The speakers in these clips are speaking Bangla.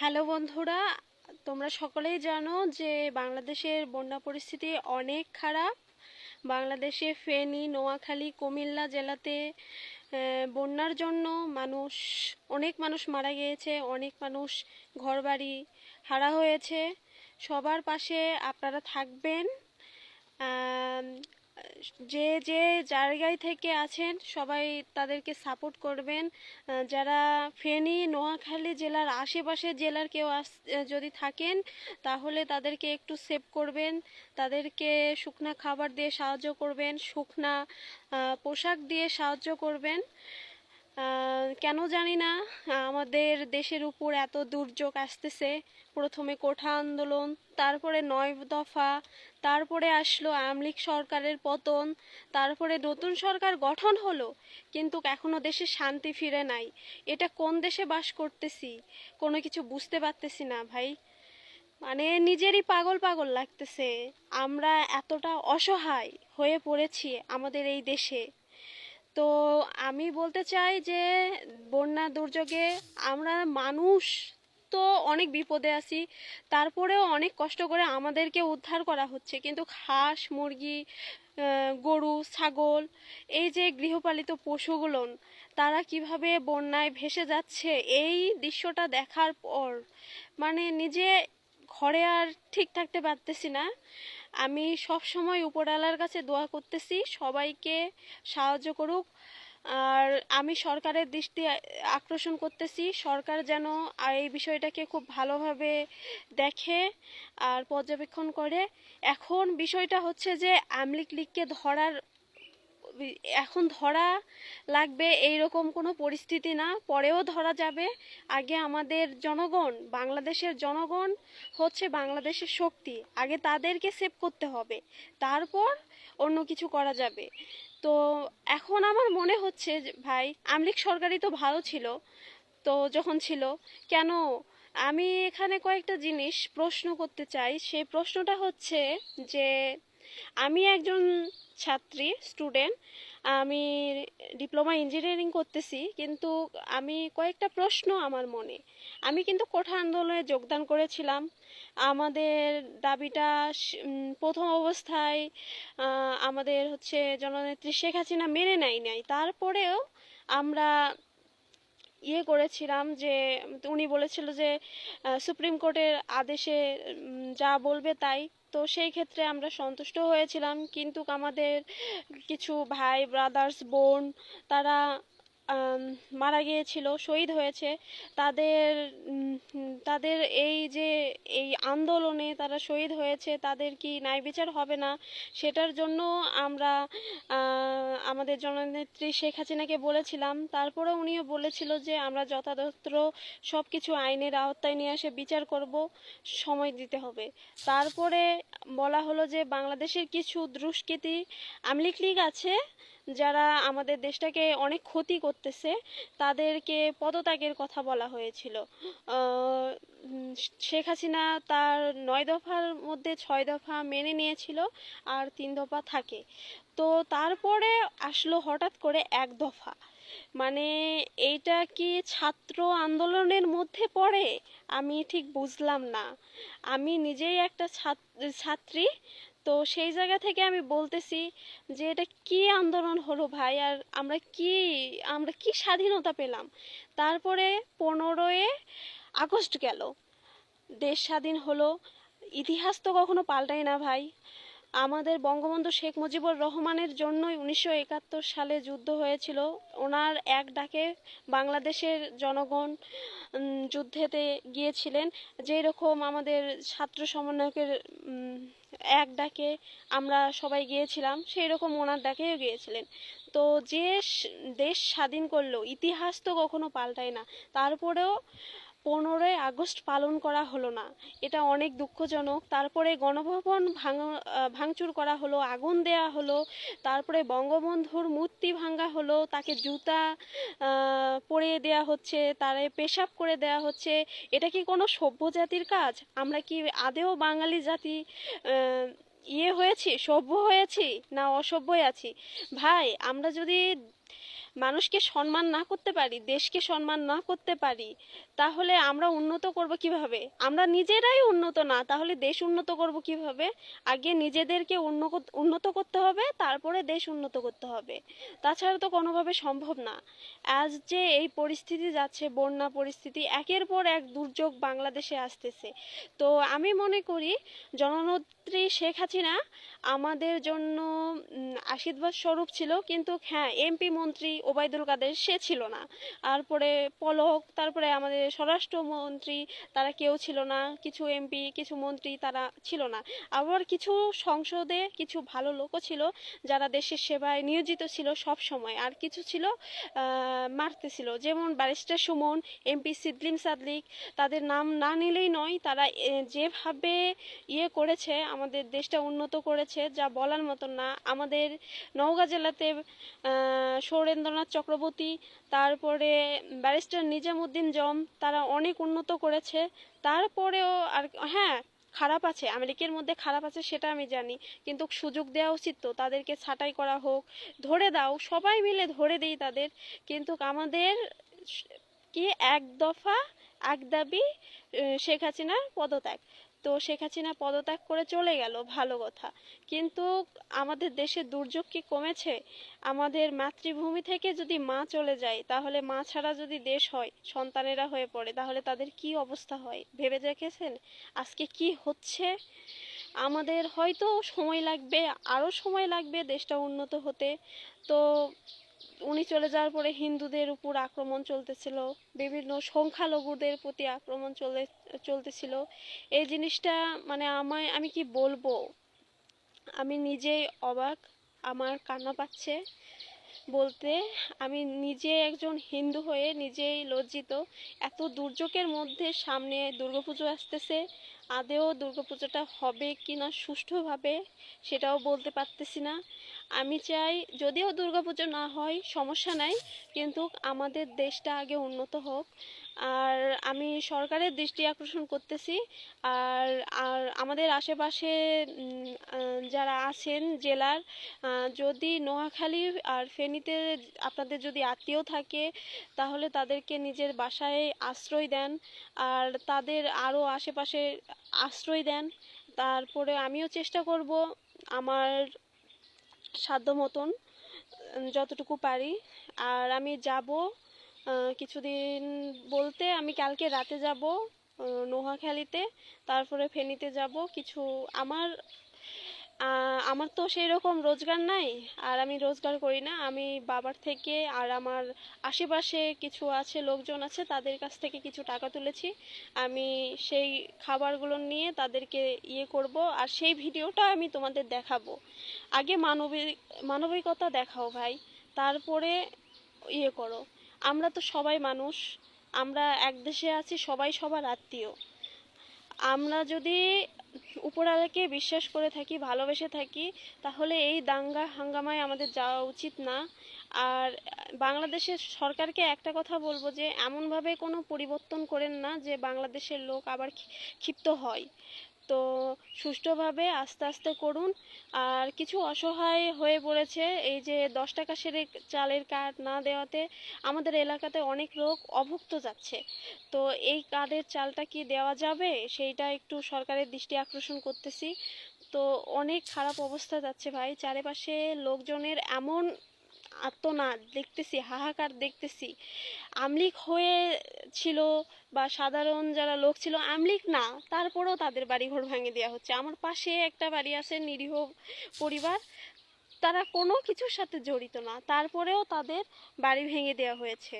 হ্যালো বন্ধুরা, তোমরা সকলেই জানো যে বাংলাদেশের বন্যা পরিস্থিতি অনেক খারাপ। বাংলাদেশে ফেনী, নোয়াখালী, কুমিল্লা জেলাতে বন্যার জন্য মানুষ, অনেক মানুষ মারা গিয়েছে, অনেক মানুষ ঘরবাড়ি হারা হয়েছে। সবার পাশে আপনারা থাকবেন। যে যে জায়গায় থেকে আছেন, সবাই তাদেরকে সাপোর্ট করবেন। যারা ফেনী, নোয়াখালী জেলার আশেপাশে জেলার কেউ যদি থাকেন, তাহলে তাদেরকে একটু সেভ করবেন। তাদেরকে শুকনা খাবার দিয়ে সাহায্য করবেন, শুকনা পোশাক দিয়ে সাহায্য করবেন। কেন জানি না, আমাদের দেশের উপর এত দুর্যোগ আসতেছে। প্রথমে কোঠা আন্দোলন, তারপরে নয় দফা, তারপরে আসলো আওয়ামী লীগ সরকারের পতন, তারপরে নতুন সরকার গঠন হলো, কিন্তু এখনও দেশে শান্তি ফিরে নাই। এটা কোন দেশে বাস করতেছি, কোনো কিছু বুঝতে পারতেছি না ভাই। মানে নিজেরই পাগল পাগল লাগতেছে। আমরা এতটা অসহায় হয়ে পড়েছি আমাদের এই দেশে। তো আমি বলতে চাই যে বন্যা দুর্যোগে আমরা মানুষ তো অনেক বিপদে আছি, তারপরেও অনেক কষ্ট করে আমাদেরকে উদ্ধার করা হচ্ছে। কিন্তু হাঁস, মুরগি গরু, ছাগল, এই যে গৃহপালিত পশুগুলো, তারা কীভাবে বন্যায় ভেসে যাচ্ছে, এই দৃশ্যটা দেখার পর মানে নিজে ঘরে আর ঠিক থাকতে পারতেছি না। আমি সব সময় উপরওয়ালার কাছে দোয়া করতেছি, সবাইকে সাহায্য করুক। আর আমি সরকারের দৃষ্টি আকর্ষণ করতেছি, সরকার যেন এই বিষয়টাকে খুব ভালোভাবে দেখে আর পর্যবেক্ষণ করে। এখন বিষয়টা হচ্ছে যে আমলিক লীগকে ধরার এখন ধরা লাগবে এই রকম কোনো পরিস্থিতি না, পরেও ধরা যাবে। আগে আমাদের জনগণ, বাংলাদেশের জনগণ হচ্ছে বাংলাদেশের শক্তি। আগে তাদেরকে সেভ করতে হবে। তারপর অন্য কিছু করা যাবে। তো এখন আমার মনে হচ্ছে ভাই, আমলিক সরকারই তো ভালো ছিল, তো যখন ছিল, কেন আমি এখানে কয়েকটা জিনিস প্রশ্ন করতে চাই। সেই প্রশ্নটা হচ্ছে যে আমি একজন ছাত্রী স্টুডেন্ট আমি ডিপ্লোমা ইঞ্জিনিয়ারিং করতেছি, কিন্তু আমি কয়েকটা প্রশ্ন আমার মনে। আমি কিন্তু কোঠা আন্দোলনে যোগদান করেছিলাম। আমাদের দাবিটা প্রথম অবস্থায় আমাদের হচ্ছে জননেত্রী শেখ হাসিনা মেনে নেয় নাই। তারপরেও আমরা ইয়ে করেছিলাম যে, উনি বলেছিল যে সুপ্রিম কোর্টের আদেশে যা বলবে তাই। তো সেই ক্ষেত্রে আমরা সন্তুষ্ট হয়েছিলাম। কিন্তু আমাদের কিছু ভাই ব্রাদার্স বোন, তারা মারা গিয়েছিল, শহীদ হয়েছে। তাদের তাদের এই যে, এই আন্দোলনে তারা শহীদ হয়েছে, তাদের কি ন্যায় বিচার হবে না? সেটার জন্য আমরা আমাদের জননেত্রী শেখ হাসিনাকে বলেছিলাম। তারপরে উনিও বলেছিল যে, আমরা যথাযথ সব কিছু আইনের আওতায় নিয়ে এসে বিচার করব, সময় দিতে হবে। তারপরে বলা হলো যে, বাংলাদেশের কিছু দুষ্কৃতী আমলিক লীগ আছে যারা আমাদের দেশটাকে অনেক ক্ষতি করতেছে, তাদেরকে পদত্যাগের কথা বলা হয়েছিল। শেখ হাসিনা তার নয় দফার মধ্যে ছয় দফা মেনে নিয়েছিল আর তিন দফা থাকে। তো তারপরে আসলো হঠাৎ করে এক দফা। মানে এইটা কি ছাত্র আন্দোলনের মধ্যে পড়ে? আমি ঠিক বুঝলাম না। আমি নিজেই একটা ছাত- ছাত্রী তো সেই জায়গা থেকে আমি বলতেছি যে এটা কি আন্দোলন হলো ভাই? আর আমরা কি আমরা কি স্বাধীনতা পেলাম? তারপরে পনেরোই আগস্ট গেল। দেশ স্বাধীন হলো। ইতিহাস তো কখনো পাল্টায় না ভাই। আমাদের বঙ্গবন্ধু শেখ মুজিবুর রহমানের জন্যই উনিশশো একাত্তর সালে যুদ্ধ হয়েছিল। ওনার এক ডাকে বাংলাদেশের জনগণ যুদ্ধেতে গিয়েছিলেন। যেরকম আমাদের ছাত্র সমন্বয়কের এক ডাকে আমরা সবাই গিয়েছিলাম সেই রকম ওনার ডাকেও গিয়েছিলেন। তো যে দেশ স্বাধীন করল ইতিহাস তো কখনো পাল্টায় না। তারপরেও পনেরোই আগস্ট পালন করা হলো না। এটা অনেক দুঃখজনক। তারপরে গণভবন ভাঙ ভাঙচুর করা হলো, আগুন দেয়া হলো, তারপরে বঙ্গবন্ধুর মূর্তি ভাঙা হলো, তাকে জুতা পরিয়ে দেয়া হচ্ছে, তারে পেশাব করে দেয়া হচ্ছে। এটা কি কোনো সভ্য জাতির কাজ? আমরা কি আদেও বাঙালি জাতি ইয়ে হয়েছি, সভ্য হয়েছি না অসভ্যই আছি? ভাই, আমরা যদি মানুষকে সম্মান না করতে পারি, দেশকে সম্মান না করতে পারি, তাহলে আমরা উন্নত করব কীভাবে? আমরা নিজেরাই উন্নত না, তাহলে দেশ উন্নত করব কীভাবে? আগে নিজেদেরকে উন্ন- উন্নত করতে হবে, তারপরে দেশ উন্নত করতে হবে। তাছাড়া তো কোনোভাবে সম্ভব না। আজ যে এই পরিস্থিতি যাচ্ছে, বন্যা পরিস্থিতি, একের পর এক দুর্যোগ বাংলাদেশে আসতেছে। তো আমি মনে করি, জননেত্রী শেখ হাসিনা আমাদের জন্য আশীর্বাদ স্বরূপ ছিল, কিন্তু হ্যাঁ এমপি মন্ত্রী ওবায়দুল কাদের সে ছিল না। তারপরে পলক তারপরে আমাদের স্বরাষ্ট্রমন্ত্রী তারা কেউ ছিল না। কিছু এমপি কিছু মন্ত্রী তারা ছিল না। আবার কিছু সংসদে কিছু ভালো লোকও ছিল যারা দেশের সেবায় নিয়োজিত ছিল সব সময়। আর কিছু ছিল মারতেছিল যেমন ব্যারিস্টার সুমন এমপি সিদ্লিম সাদলিক তাদের নাম না নিলেই নয় তারা যেভাবে ইয়ে করেছে আমাদের দেশটা উন্নত করেছে যা বলার মতন না। আমাদের নওগাঁ জেলাতে আহ, সৌরেন্দ্রনাথ চক্রবর্তী, তারপরে ব্যারিস্টার নিজামুদ্দিন জম, তারা অনেক উন্নত করেছে। তারপরেও আর হ্যাঁ খারাপ আছে, আমেরিকার মধ্যে খারাপ আছে সেটা আমি জানি, কিন্তু সুযোগ দেওয়া উচিত তো, তাদেরকে ছাঁটাই করা হোক, ধরে দাও, সবাই মিলে ধরে দেই তাদের, কিন্তু আমাদের কি, এক দফা, এক দাবি শেখ হাসিনার পদত্যাগ। তো শেখ হাসিনা পদত্যাগ করে চলে গেল, ভালো কথা। কিন্তু আমাদের দেশে দুর্যোগ কি কমেছে? আমাদের মাতৃভূমি থেকে যদি মা চলে যায়, তাহলে মা ছাড়া যদি দেশ হয়, সন্তানেরা হয়ে পড়ে, তাহলে তাদের কি অবস্থা হয়? ভেবে দেখেছেন? আজকে কি হচ্ছে? আমাদের হয়তো সময় লাগবে, আরও সময় লাগবে দেশটা উন্নত হতে। তো উনি চলে যাওয়ার পরে হিন্দুদের উপর আক্রমণ চলতেছিল, বিভিন্ন সংখ্যালঘুদের প্রতি আক্রমণ চলে, চলতেছিল। এই জিনিসটা মানে আমায়, আমি কি বলব? আমি নিজেই অবাক, আমার কান্না পাচ্ছে বলতে। আমি নিজে একজন হিন্দু হয়ে নিজেই লজ্জিত। এত দুর্যোগের মধ্যে সামনে দুর্গাপুজো আসতেছে, আদেও দুর্গাপুজোটা হবে কি না সুষ্ঠুভাবে সেটাও বলতে পারতেছি না। আমি চাই যদিও দুর্গাপুজো না হয়, সমস্যা নাই, কিন্তু আমাদের দেশটা আগে উন্নত হোক। আর আমি সরকারের দৃষ্টি আকর্ষণ করতেছি। আর আর আমাদের আশেপাশে যারা আছেন জেলার যদি নোয়াখালী আর ফেনীতে আপনাদের যদি আত্মীয় থাকে, তাহলে তাদেরকে নিজের বাসায় আশ্রয় দেন। আর তাদের আরও আশেপাশে আশ্রয় দেন। তারপরে আমিও চেষ্টা করব আমার সাধ্য মতন যতটুকু পারি। আর আমি যাব কিছুদিন বলতে আমি কালকে রাতে যাব নোয়াখালীতে তারপরে ফেনীতে যাব। কিছু আমার আমার তো সেই রকম রোজগার নাই, আর আমি রোজগার করি না। আমি বাবার থেকে আর আমার আশেপাশে কিছু আছে, লোকজন আছে, তাদের কাছ থেকে কিছু টাকা তুলেছি। আমি সেই খাবারগুলো নিয়ে তাদেরকে ইয়ে করব, আর সেই ভিডিওটা আমি তোমাদের দেখাবো। আগে মানবিক মানবিকতা দেখাও ভাই, তারপরে ইয়ে করো। আমরা তো সবাই মানুষ, আমরা এক দেশে আছি, সবাই সবার আত্মীয়। আমরা যদি উপরওয়ালাকে বিশ্বাস করে থাকি, ভালোবেসে থাকি, তাহলে এই দাঙ্গা হাঙ্গামায় আমাদের যাওয়া উচিত না। আর বাংলাদেশের সরকারকে একটা কথা বলব যে, এমনভাবে কোনো পরিবর্তন করেন না যে, বাংলাদেশের লোক আবার ক্ষিপ্ত হয়। তো সুষ্ঠুভাবে আস্তে আস্তে করুন। আর কিছু অসহায় হয়ে পড়েছে এই যে দশ টাকা সেরে চালের কার্ড না দেওয়াতে আমাদের এলাকাতে অনেক লোক অভুক্ত যাচ্ছে। তো এই কার্ডের চালটা কি দেওয়া যাবে? সেইটা একটু সরকারের দৃষ্টি আকর্ষণ করতেছি। তো অনেক খারাপ অবস্থা যাচ্ছে ভাই। চারিপাশে লোকজনের এমন আত্মনাদ দেখতেছি, হাহাকার দেখতেছি। আমলিক হয়ে ছিল বা সাধারণ যারা লোক ছিল, আমলিক না, তারপরেও তাদের বাড়িঘর ভাঙে দেওয়া হচ্ছে। আমার পাশে একটা বাড়ি আছে, নিরীহ পরিবার। তারা কোনো কিছুর সাথে জড়িত না, তারপরেও তাদের বাড়ি ভেঙে দেওয়া হয়েছে।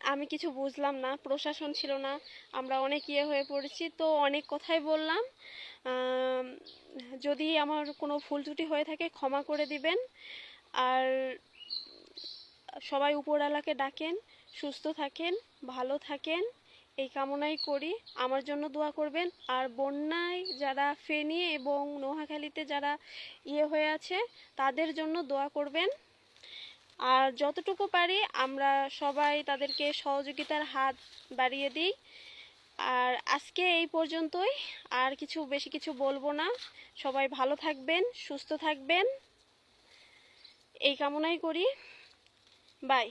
আমি কিছু বুঝলাম না, প্রশাসন ছিল না, আমরা অনেক ইয়ে হয়ে পড়েছি। তো অনেক কথাই বললাম। যদি আমার কোনো ভুল ত্রুটি হয়ে থাকে, ক্ষমা করে দিবেন। আর সবাই উপরওয়ালাকে ডাকেন, সুস্থ থাকেন, ভালো থাকেন, এই কামনাই করি। আমার জন্য দোয়া করবেন। আর বন্যায় যারা ফেনী এবং নোয়াখালীতে যারা ইয়ে হয়ে আছে, তাদের জন্য দোয়া করবেন। আর যতটুকু পারি আমরা সবাই তাদেরকে সহযোগিতার হাত বাড়িয়ে দিই। আর আজকে এই পর্যন্তই। আর কিছু, বেশি কিছু বলব না। সবাই ভালো থাকবেন, সুস্থ থাকবেন। এই কামনাই করি। বাই